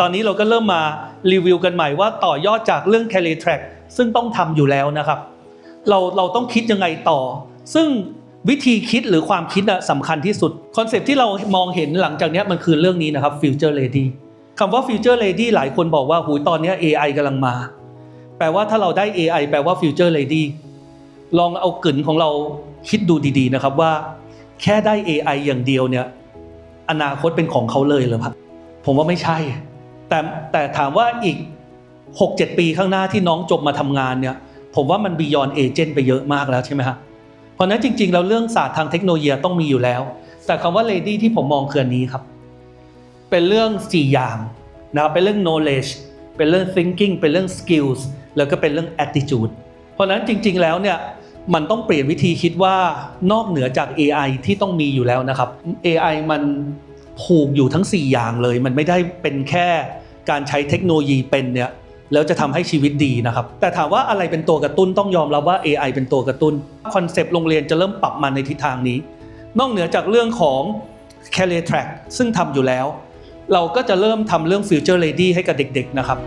ตอนนี้เราก็เริ่มมารีวิวกันใหม่ว่าต่อยอดจากเรื่อง Career Track ซึ่งต้องทำอยู่แล้วนะครับ เราเราต้องคิดยังไงต่อ ซึ่งวิธีคิดหรือความคิดสำคัญที่สุด คอนเซปต์ที่เรามองเห็นหลังจากนี้มันคือเรื่องนี้นะครับ Future Lady คำว่า Future Lady หลายคนบอกว่าหูตอนนี้ AI กำลังมา แปลว่าถ้าเราได้ AI แปลว่า Future Lady ลองเอากลืนของเราคิดดูดีๆนะครับว่า แค่ได้ AI อย่างเดียวเนี่ยอนาคตเป็นของเขาเลยเหรอครับผมว่าไม่ใช่ แต่แต่ถามว่าอีก 6-7 ปีข้างหน้าที่น้องจบมาทำงานเนี่ยผมว่ามันบียอนเอเจนต์ไปเยอะมากแล้วใช่ไหมฮะเพราะนั้นจริงๆ แล้วเรื่องศาสตร์ทางเทคโนโลยีต้องมีอยู่แล้ว แต่คำว่า lady ที่ผมมองคืออันนี้ครับ เป็นเรื่อง 4 อย่างนะครับเป็นเรื่อง knowledge เป็นเรื่อง thinking เป็นเรื่อง skills แล้วก็เป็นเรื่อง attitude เพราะฉะนั้นจริงๆ แล้วเนี่ยมันต้องเปลี่ยนวิธีคิดว่านอกเหนือจาก AI ที่ต้องมีอยู่แล้วนะครับ AI มันผูกอยู่ทั้ง 4 อย่างเลย มันไม่ได้เป็นแค่ การใช้เทคโนโลยีเป็นเนี่ยแล้วจะทำให้ชีวิตดีนะครับ แต่ถามว่าอะไรเป็นตัวกระตุ้นต้องยอมรับว่า AI เป็นตัวกระตุ้นคอนเซปต์โรงเรียนจะเริ่มปรับมาในทิศทางนี้ นอกเหนือจากเรื่องของ career track ซึ่งทำอยู่แล้ว เราก็จะเริ่มทำเรื่อง future lady ให้กับเด็ก ๆ นะครับ